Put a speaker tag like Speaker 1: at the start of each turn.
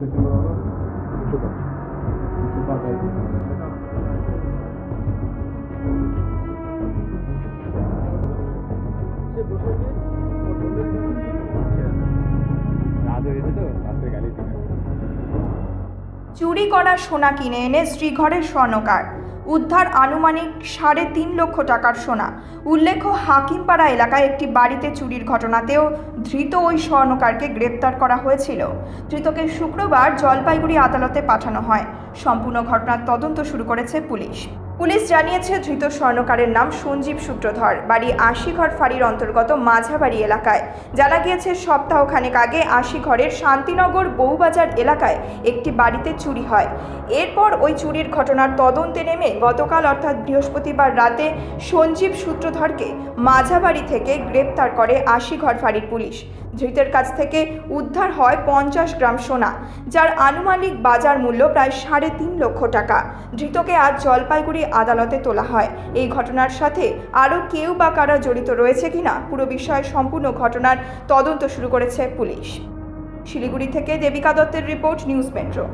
Speaker 1: চুরি করা সোনা কিনে এনে শ্রীঘরের স্বর্ণকার। উদ্ধার আনুমানিক সাড়ে তিন লক্ষ টাকার সোনা। উল্লেখ্য, হাকিমপাড়া এলাকায় একটি বাড়িতে চুরির ঘটনাতেও ধৃত ওই স্বর্ণকারকে গ্রেপ্তার করা হয়েছিল। ধৃতকে শুক্রবার জলপাইগুড়ি আদালতে পাঠানো হয়। সম্পূর্ণ ঘটনার তদন্ত শুরু করেছে পুলিশ। পুলিশ জানিয়েছে, ধৃত স্বর্ণকারের নাম সঞ্জীব সূত্রধর বাড়ি আশিঘর ফাঁড়ির অন্তর্গত মাঝাবাড়ি এলাকায়। জানা গিয়েছে, সপ্তাহখানেক আগে আশিঘরের শান্তিনগর বউবাজার এলাকায় একটি বাড়িতে চুরি হয়। এরপর ওই চুরির ঘটনার তদন্তে নেমে গতকাল অর্থাৎ বৃহস্পতিবার রাতে সঞ্জীব সূত্রধরকে মাঝাবাড়ি থেকে গ্রেপ্তার করে আশিঘর ফাঁড়ির পুলিশ। ধৃতের কাছ থেকে উদ্ধার হয় পঞ্চাশ গ্রাম সোনা, যার আনুমানিক বাজার মূল্য প্রায় সাড়ে তিন লক্ষ টাকা। ধৃতকে আজ জলপাইগুড়ি আদালতে তোলা হয়। এই ঘটনার সাথে আরও কেউ বা কারা জড়িত রয়েছে কিনা পুরো বিষয়ে সম্পূর্ণ ঘটনার তদন্ত শুরু করেছে পুলিশ। শিলিগুড়ি থেকে দেবিকা দত্তের রিপোর্ট, নিউজ মেট্রো।